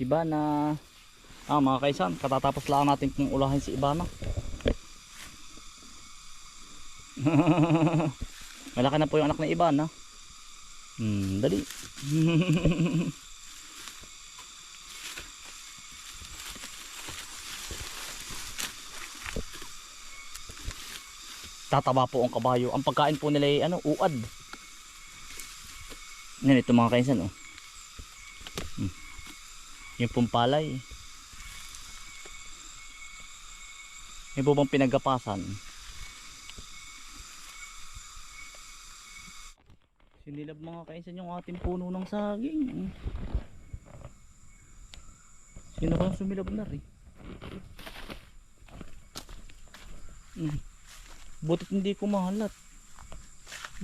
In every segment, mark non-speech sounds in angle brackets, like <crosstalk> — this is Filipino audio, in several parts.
Iba na ah mga kaisan, katatapos lang natin pong ulahin si Ibana. <laughs> Malaki na po yung anak ng Ibana. Hmm, dali. <laughs> Tataba po ang kabayo. Ang pagkain po nila ay ano, uad. Yan ito mga kaisan oh. Yung pong palay. May po bang pinagapasan? Sinilab mga kaisan yung ating puno ng saging. Sino kang sumilab na rin? Hmm. Butit hindi ko mahalat.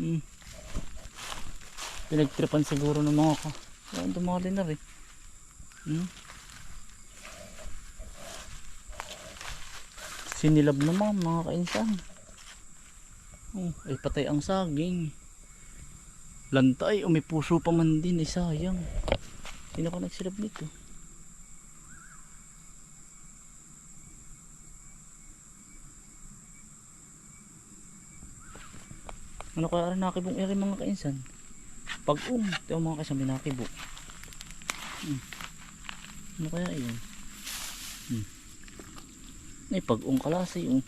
Hmm. Pinagtripan siguro ng mga ka. Ayun, dumali na rin. Hmm. Sinilab naman mga kainsan. Oh, ay patay ang saging. Lantay, o may puso pa man din, ay sayang. Sino ka nagsilab nito? Ano kaya rin nakibong iri mga kainsan? Pag um, ito mga kainsan may nakibo. Hmm. Ano kaya yun? Hmm. Ay pag um kalasi um.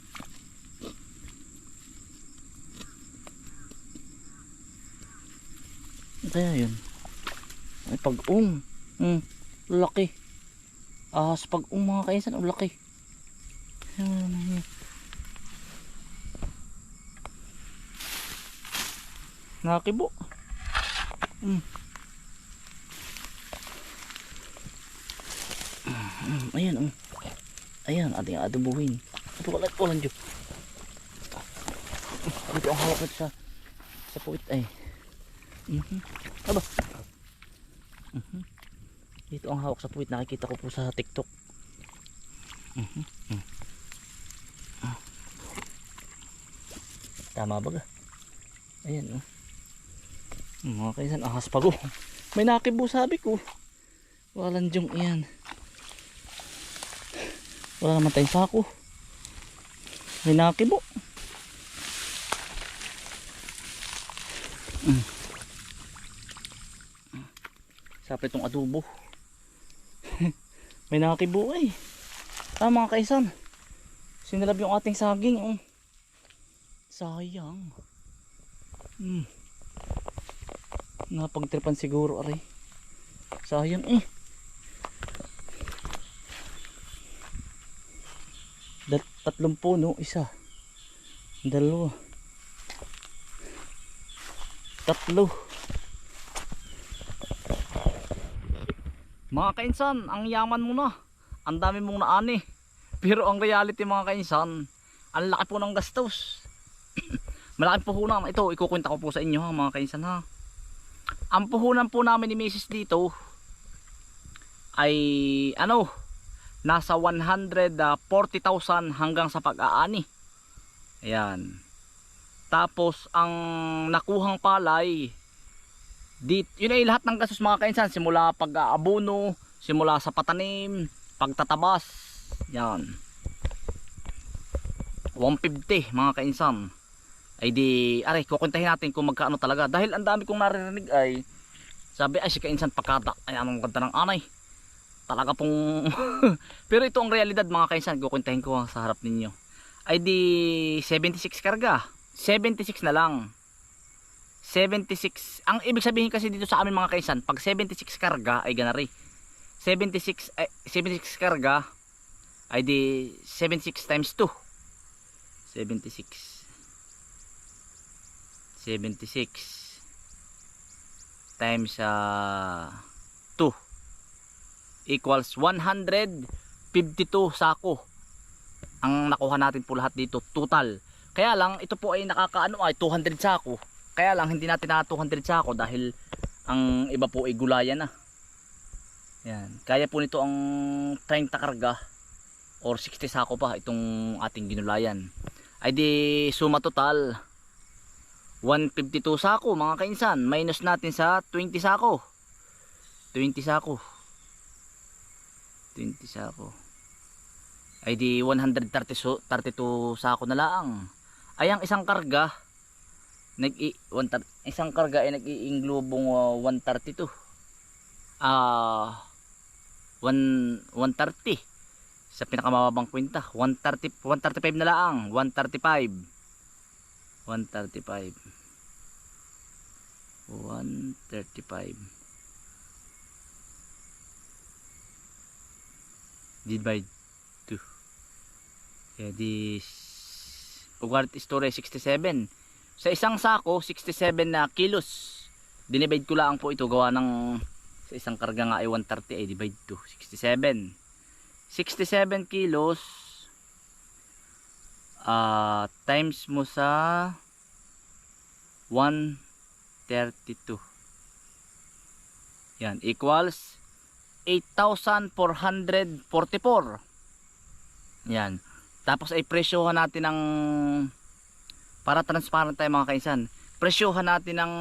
Ano kaya yun? Ay pag um. Hmm. Laki. Ah, sa pag um mga kainsan, ang laki. Ano yun? Nakibo. Mm. Mm, Ayan, um. Ayan, ating adubuhin. Ito ka lang, dyan. Dito ang hawak sa sa puwit ay. Mhm. Aba. Mhm. Dito ang hawak sa puwit. Nakikita ko po sa TikTok. Mm. Ah. Tama ba ga? Ayan, oh. Mga kaisan, ahas pa ko. May nakibo sabi ko. Walang jong iyan. Wala naman tayong sako. May nakibo. Mm. Sapit itong adobo. <laughs> May nakibo eh. Ah mga kaisan. Sinalab yung ating saging. Oh. Sayang. Hmm. Napagtripan siguro aray. Sayang eh. Tatlong puno, isa. Dalawa. Tatlo. Mga kainsan, ang yaman mo na. Ang dami mong naani. Pero ang reality mga kainsan, ang laki po ng gastos. <clears throat> Malaking puhunan. Ito, ikukwenta ko po sa inyo ha, mga kainsan ha. Ang puhunan po namin ni Mrs. dito ay ano, nasa 140,000 hanggang sa pag-aani. Ayan. Tapos ang nakuhang palay dit yun ay lahat ng gastos mga kainsan simula pag-aabono, simula sa patanim, pagtatabas. Yan. 150 mga kainsan ay di aray kukuntahin natin kung magkaano talaga dahil ang dami kong naririnig ay sabi ay si kainsan pakada ay anong ganda ng anay talaga pong <laughs> pero ito ang realidad mga kainsan kukuntahin ko sa harap ninyo. Ay di 76 karga. 76 na lang. 76 ang ibig sabihin kasi dito sa amin mga kainsan pag 76 karga ay ganari 76 ay, 76 karga ay di 76 times 2 76 76 times uh, 2 equals 152 sako ang nakuha natin po lahat dito total. Kaya lang ito po ay nakakaano ay 200 sako. Kaya lang hindi natin na 200 sako dahil ang iba po ay gulayan na. Yan. Kaya po nito ang 30 karga or 60 sako pa itong ating ginulayan. Ay di suma total 152 sako mga kainsan. Minus natin sa 20 sako. 20 sako 20 sako. Ay di 130 so, 32 sako na lang. Ay ang isang karga nag isang karga ay nag-iinglobong uh, 132. Ah 1 130 sa pinakamababang kwenta 130 135 na lang 135 135 135 divide 2 kaya di ugarit story 67 sa isang sako 67 na kilos. Dinivide ko lang po ito gawa ng sa isang karga nga ay 130 ay divide 2 67 67 kilos ah times mo sa 132 yan equals 8,444 yan. Tapos ay presyohan natin ng para transparent tayo mga kaisan presyohan natin ng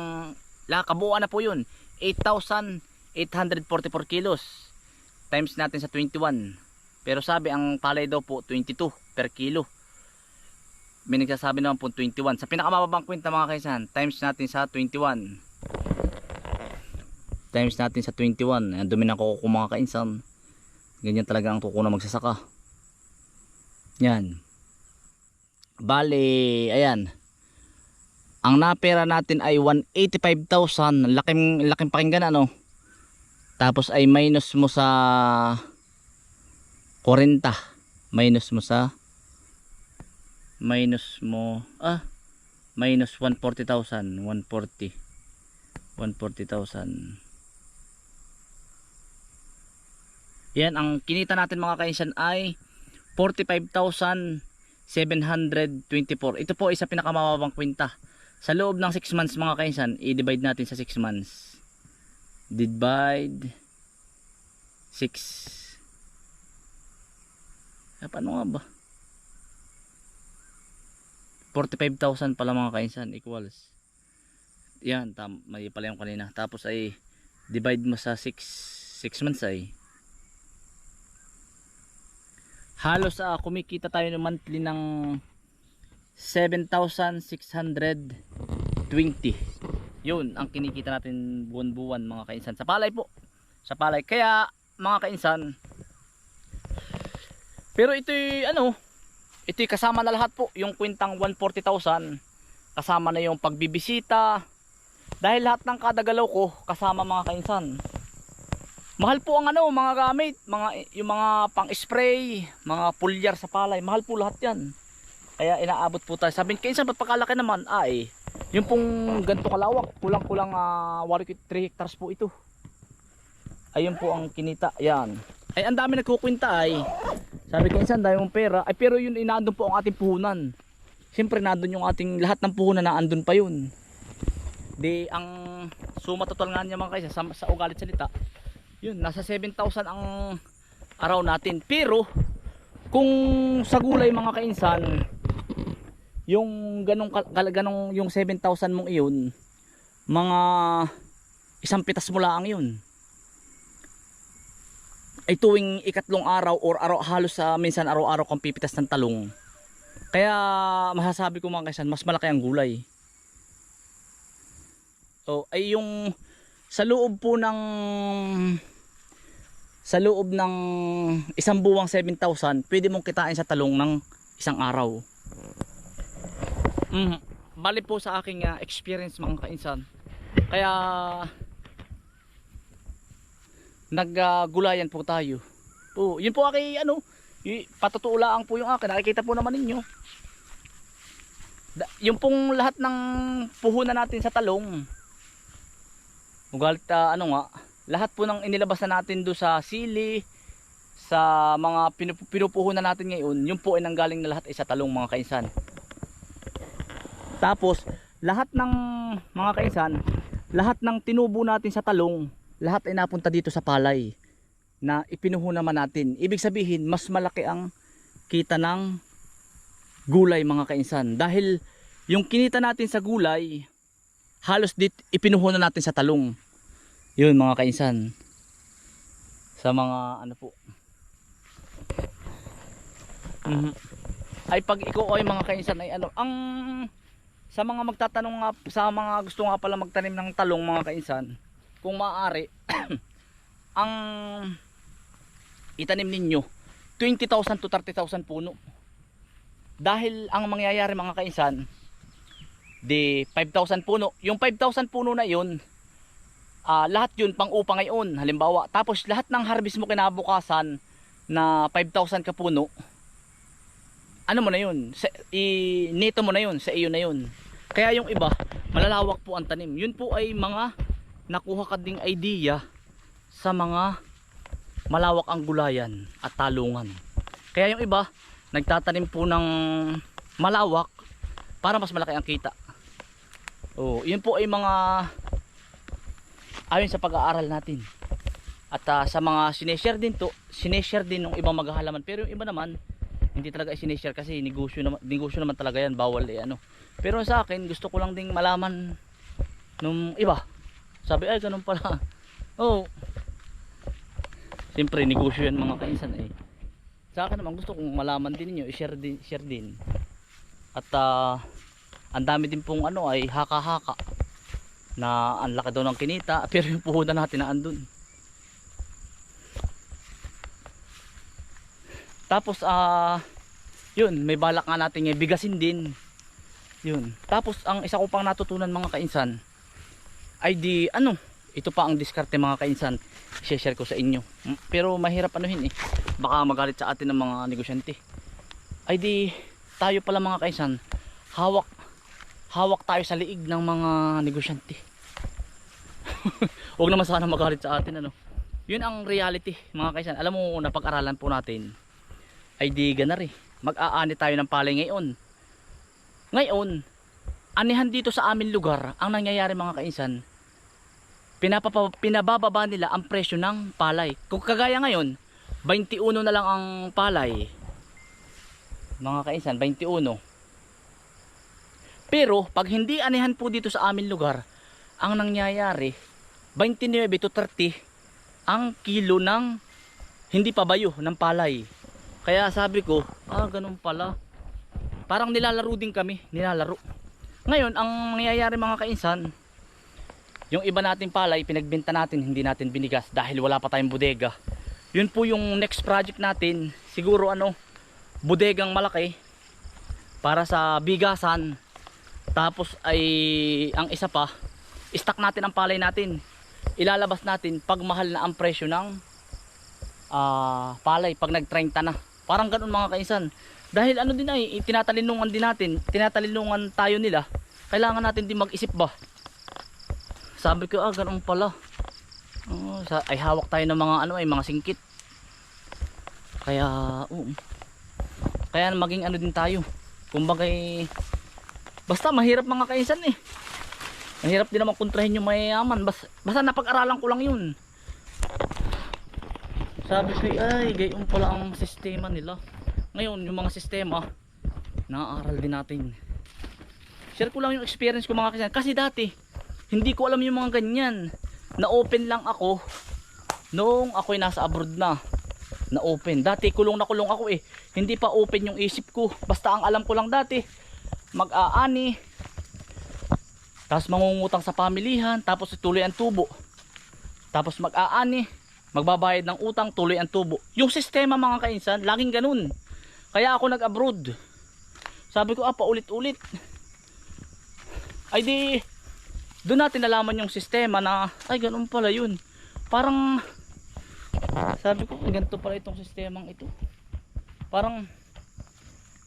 kabuuan na po yun. 8,844 kilos times natin sa 21 pero sabi ang palay daw po 22 per kilo. May nagsasabi naman po 21 sa pinakamababang kwenta mga kaisan times natin sa 21 times natin sa 21 ang dumi ng kuko mga kainsan. Ganyan talaga ang kuko na magsasaka. Yan. Bali ayan. Ang napera natin ay 185,000 laking laking pakinggan ano? Tapos ay minus mo sa 40 minus mo sa minus mo ah minus 140,000 140 140,000 yan ang kinita natin mga kainsan ay 45,724 ito po ay sa pinakamababang kwenta sa loob ng 6 months mga kainsan i-divide natin sa 6 months. Divide 6 eh, paano nga ba? 45,000 pala mga kainsan equals. Yan tam mali pala yung kanina. Tapos ay divide mo sa 6 6 months ay halos uh, kumikita tayo ng monthly ng 7,620 yun ang kinikita natin buwan-buwan mga kainsan. Sa palay po. Sa palay. Kaya mga kainsan pero ito'y ano ito'y kasama na lahat po. Yung kwintang 140,000 kasama na yung pagbibisita. Dahil lahat ng kadagalaw ko kasama mga kainsan mahal po ang ano mga gamit mga yung mga pang spray mga pulyar sa palay mahal po lahat yan. Kaya inaabot po tayo. Sabihin kainsan ba't pakalaki naman ay yung pong ganito kalawak kulang kulang uh, 3 hectares po ito. Ayun po ang kinita yan. Ay ang dami nagkukwinta ay. Sabi ko insan dahil mong pera. Ay pero yun inandun po ang ating puhunan. Siyempre nandun yung ating lahat ng puhunan na andun pa yun. Di ang suma total nga niya mga kaysa sa, sa ugalit salita yun nasa 7,000 ang araw natin pero kung sa gulay mga kainsan yung ganong, ganong yung 7,000 mong iyon mga isang pitas mo lang yun ay tuwing ikatlong araw or araw halos sa minsan araw-araw kang pipitas ng talong. Kaya masasabi ko mga kaisan, mas malaki ang gulay. So, ay yung sa loob po ng sa loob ng isang buwang 7,000, pwede mong kitain sa talong ng isang araw. Mm, bali po sa aking uh, experience mga kainsan. Kaya naggulayan po tayo. Po, yun po aki ano, patutuulaan po yung akin. Nakikita po naman ninyo. Yung pong lahat ng puhunan natin sa talong. Ugalit uh, ano nga, lahat po ng inilabas na natin do sa sili, sa mga pinup- pinupuhunan natin ngayon, yun po ay nanggaling na lahat ay sa talong mga kainsan. Tapos, lahat ng mga kainsan, lahat ng tinubo natin sa talong, lahat ay napunta dito sa palay na ipinuho naman natin. Ibig sabihin, mas malaki ang kita ng gulay mga kainsan. Dahil yung kinita natin sa gulay, halos dit ipinuho na natin sa talong. Yun mga kainsan. Sa mga ano po, Mhm. Ay pag ikaw mga kainsan ay ano, ang sa mga magtatanong nga sa mga gusto nga pala magtanim ng talong mga kainsan, kung maaari <clears throat> ang itanim ninyo 20,000 to 30,000 puno. Dahil ang mangyayari mga kainsan, di 5,000 puno. Yung 5,000 puno na yun, ah, lahat yun pang upa ngayon. Halimbawa, tapos lahat ng harvest mo kinabukasan na 5,000 ka puno, ano mo na yun, sa, i, neto mo na yun, sa iyo na yun. Kaya yung iba, malalawak po ang tanim. Yun po ay mga nakuha ka ding idea sa mga malawak ang gulayan at talungan. Kaya yung iba, nagtatanim po ng malawak para mas malaki ang kita. Oh, yun po ay mga ayon sa pag-aaral natin. At ah, sa mga sineshare din to, sineshare din ng ibang maghahalaman. Pero yung iba naman, hindi talaga sineshare kasi negosyo naman, negosyo naman talaga yan, bawal eh ano. Pero sa akin, gusto ko lang ding malaman nung iba. Sabi ay ganun pala. <laughs> Oh. Siyempre negosyo yan mga kainsan eh. Sa akin naman gusto kong malaman din niyo, i-share din, share din. At ah, ang dami din pong ano ay haka-haka na ang laki daw ng kinita <laughs> pero yung puhunan natin na andun. Tapos ah yun, may balak nga natin eh, bigasin din. Yun. Tapos ang isa ko pang natutunan mga kainsan ay di ano, ito pa ang diskarte mga kainsan. I-share ko sa inyo. Pero mahirap anuhin eh. Baka magalit sa atin ng mga negosyante. Ay di tayo pala mga kainsan, hawak hawak tayo sa liig ng mga negosyante. <laughs> Huwag naman sana magalit sa atin ano. Yun ang reality mga kaisan. Alam mo napag-aralan po natin ay di ganar eh. Mag-aani tayo ng palay ngayon. Ngayon, anihan dito sa amin lugar, ang nangyayari mga kaisan, pinapapa, pinabababa nila ang presyo ng palay. Kung kagaya ngayon, 21 na lang ang palay. Mga kaisan, 21. Pero, pag hindi anihan po dito sa amin lugar, ang nangyayari, 29 to 30 ang kilo ng hindi pa bayo ng palay. Kaya sabi ko, ah ganun pala. Parang nilalaro din kami, nilalaro. Ngayon, ang nangyayari mga kainsan, yung iba nating palay, pinagbenta natin, hindi natin binigas dahil wala pa tayong bodega. Yun po yung next project natin, siguro ano, bodegang malaki para sa bigasan. Tapos ay ang isa pa, stock natin ang palay natin. Ilalabas natin pag mahal na ang presyo ng ah, palay pag nag-30 na. Parang ganun mga kaisan. Dahil ano din ay, tinatalinungan din natin, tinatalinungan tayo nila. Kailangan natin din mag-isip ba. Sabi ko, ah, ganun pala. Oh, sa, ay hawak tayo ng mga ano ay mga singkit. Kaya, oo. Kaya maging ano din tayo. Kumbaga basta mahirap mga kaisan eh. Mahirap din naman kontrahin yung mayayaman. Basta, basta napag-aralan ko lang yun. Sabi ko, ay, gayon pala ang sistema nila. Ngayon, yung mga sistema, naaaral din natin. Share ko lang yung experience ko mga kaisan. Kasi dati, hindi ko alam yung mga ganyan. Na-open lang ako noong ako'y nasa abroad na. Na-open. Dati, kulong na kulong ako eh. Hindi pa open yung isip ko. Basta ang alam ko lang dati, mag-aani, tapos mangungutang sa pamilihan, tapos tuloy ang tubo. Tapos mag-aani, magbabayad ng utang, tuloy ang tubo. Yung sistema mga kainsan, laging ganun. Kaya ako nag-abroad. Sabi ko, ah, paulit-ulit. Ay di, doon natin nalaman yung sistema na, ay ganun pala yun. Parang, sabi ko, ganito pala itong sistemang ito. Parang,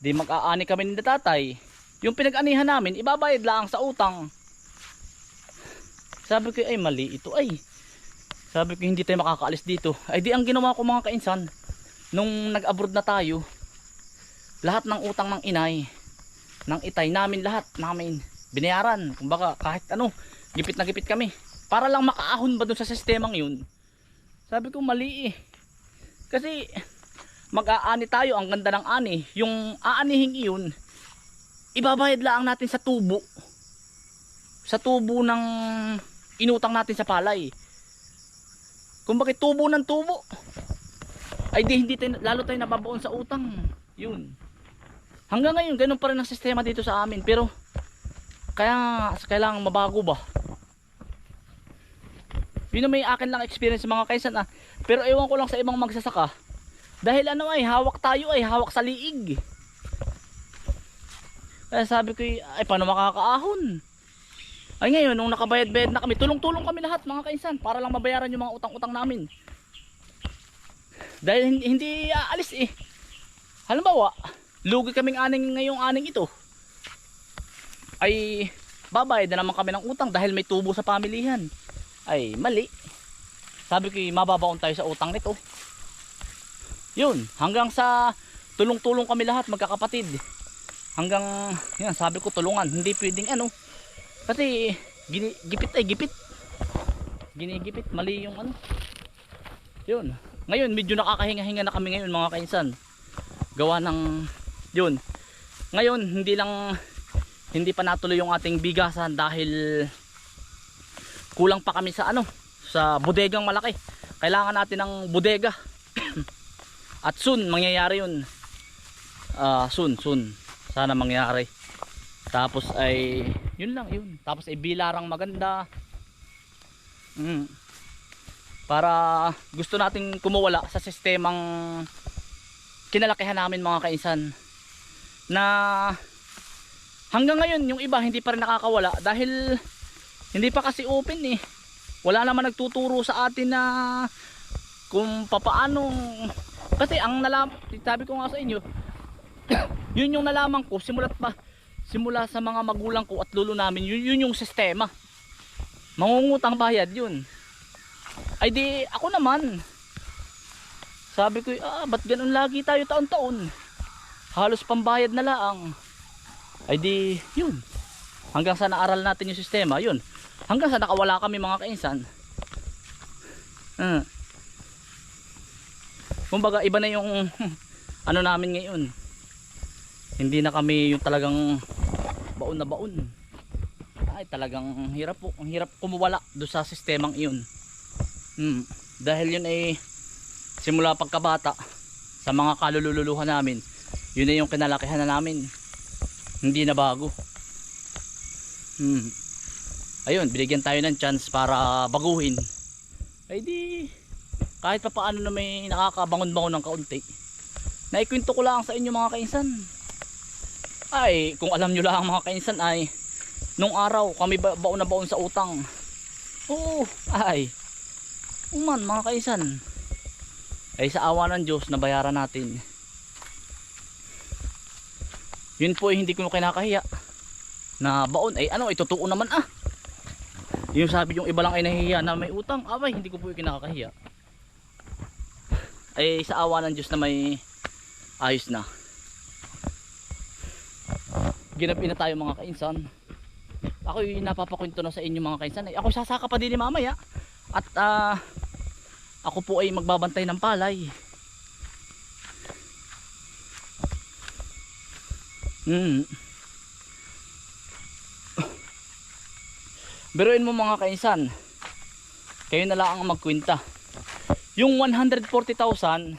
di mag-aani kami ni tatay. Yung pinag-anihan namin, ibabayad lang sa utang. Sabi ko, ay mali ito ay. Sabi ko, hindi tayo makakaalis dito. Ay di ang ginawa ko mga kainsan, nung nag-abroad na tayo, lahat ng utang ng inay, ng itay namin lahat, namin, binayaran. Kumbaga, kahit ano, gipit na gipit kami. Para lang makaahon ba dun sa sistemang yun. Sabi ko, mali eh. Kasi, mag-aani tayo, ang ganda ng ani. Yung aanihin iyon, ibabayad lang natin sa tubo. Sa tubo ng inutang natin sa palay. Kung bakit tubo ng tubo. Ay di hindi tayo, lalo tayo nababaon sa utang. Yun. Hanggang ngayon, ganun pa rin ang sistema dito sa amin. Pero, kaya kailangan mabago ba? Yun may akin lang experience mga kaisan ah. Pero ewan ko lang sa ibang magsasaka. Dahil ano ay, hawak tayo ay, hawak sa liig. Kaya sabi ko, ay paano makakaahon? Ay ngayon, nung nakabayad-bayad na kami, tulong-tulong kami lahat mga kaisan para lang mabayaran yung mga utang-utang namin. Dahil hindi, aalis eh. Halimbawa, lugi kaming aning ngayong aning ito. Ay babayad na naman kami ng utang dahil may tubo sa pamilihan. Ay mali. Sabi ko, mababaon tayo sa utang nito. Yun, hanggang sa tulong-tulong kami lahat magkakapatid. Hanggang, yan, sabi ko tulungan. Hindi pwedeng ano. Kasi, gini, gipit ay gipit. Ginigipit, mali yung ano. Yun. Ngayon, medyo nakakahinga-hinga na kami ngayon mga kainsan. Gawa ng, yun. Ngayon, hindi lang, hindi pa natuloy yung ating bigasan dahil kulang pa kami sa ano, sa bodegang malaki. Kailangan natin ng bodega. <coughs> At soon, mangyayari yun. Ah, soon, soon. Sana mangyari. Tapos ay, yun lang, yun. Tapos ay bilarang maganda. Mm. Para gusto nating kumuwala sa sistemang kinalakihan namin mga kainsan. Na hanggang ngayon yung iba hindi pa rin nakakawala dahil hindi pa kasi open eh. Wala naman nagtuturo sa atin na kung papaano kasi ang nalam sabi ko nga sa inyo <coughs> yun yung nalaman ko simulat pa simula sa mga magulang ko at lulo namin yun, yun yung sistema. Mangungutang bayad yun. Ay di ako naman. Sabi ko ah ba't ganun lagi tayo taon-taon? Halos pambayad na laang. Ay di yun. Hanggang sa naaral natin yung sistema yun. Hanggang sa nakawala kami mga kainsan. Hmm. kumbaga iba na yung <laughs> ano namin ngayon hindi na kami yung talagang baon na baon. Ay talagang hirap po. Ang hirap kumuwala do sa sistemang iyon. Hmm. dahil yun ay simula pagkabata sa mga kalululuhan namin yun na yung kinalakihan na namin. Hindi na bago. Hmm. ayun binigyan tayo ng chance para baguhin. Ay di kahit pa paano na may nakakabangon-bangon ng kaunti. Naikwento ko lang sa inyo mga kainsan ay kung alam nyo lang mga kainsan ay nung araw kami ba baon na baon sa utang. Oo ay. Uman mga kainsan. Ay sa awa ng Diyos nabayaran natin. Yun po ay hindi ko kinakahiya. Na baon ay ano itutuon naman ah. Yung sabi yung iba lang ay nahihiya na may utang abay hindi ko po kinakahiya. Ay sa awa ng Diyos na may ayos na ginabi na tayo mga kainsan. Ako yung napapakwento na sa inyo mga kainsan. Ay ako sasaka pa din ni mamaya at ah ako po ay magbabantay ng palay. Hmm. Biruin mo mga kainsan. Kayo na lang ang magkwenta yung 140,000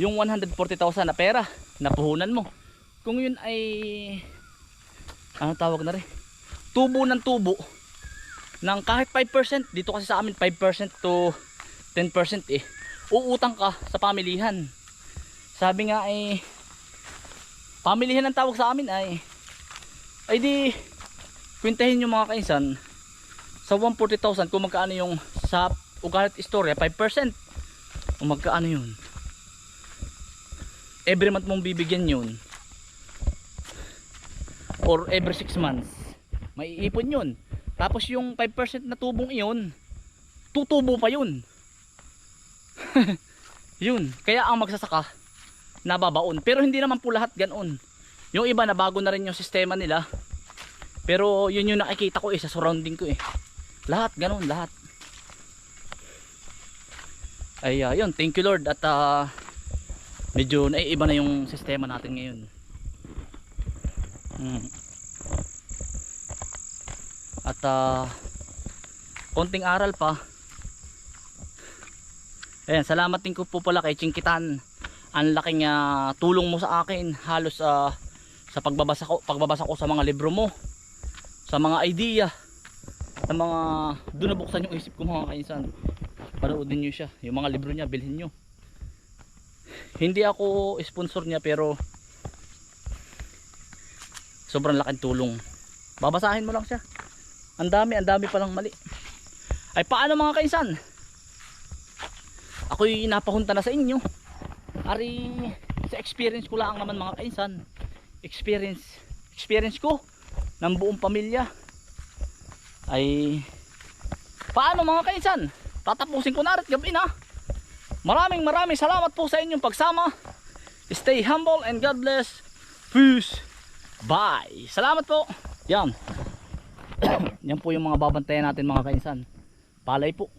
yung 140,000 na pera na puhunan mo. Kung yun ay ano tawag na rin? Tubo ng tubo. Ng kahit 5% dito kasi sa amin 5% to 10% eh. Uutang ka sa pamilihan. Sabi nga ay pamilihan ang tawag sa amin ay ay di kwentahin yung mga kainsan sa 140,000 kung magkaano yung sa ugalit istorya 5% kung magkaano yun every month mong bibigyan yun or every 6 months may ipon yun. Tapos yung 5% na tubong iyon tutubo pa yun. <laughs> Yun kaya ang magsasaka nababaon. Pero hindi naman po lahat ganoon yung iba na bago na rin yung sistema nila. Pero yun yung nakikita ko eh sa surrounding ko eh. Lahat ganoon lahat. Ay uh, yun. Thank you lord. At uh, medyo naiiba na yung sistema natin ngayon hmm. at uh, konting aral pa Ayan, salamat din ko po pala kay Chinkitan. Ang laking ah, tulong mo sa akin halos ah, sa pagbabasa ko, pagbabasa ko sa mga libro mo. Sa mga idea. Sa mga doon nabuksan yung isip ko mga kainsan. Panoodin niyo siya. Yung mga libro niya, bilhin niyo. Hindi ako sponsor niya pero sobrang laking tulong. Babasahin mo lang siya. Ang dami, ang dami palang mali. Ay paano mga kainsan? Ako'y napahunta na sa inyo. Ari, sa experience ko lang naman mga kainsan. Experience, experience ko ng buong pamilya. Ay, paano mga kainsan? Tatapusin ko na rin gabi na. Maraming maraming salamat po sa inyong pagsama. Stay humble and God bless. Peace. Bye. Salamat po. Yan. <coughs> Yan po yung mga babantayan natin mga kainsan. Palay po.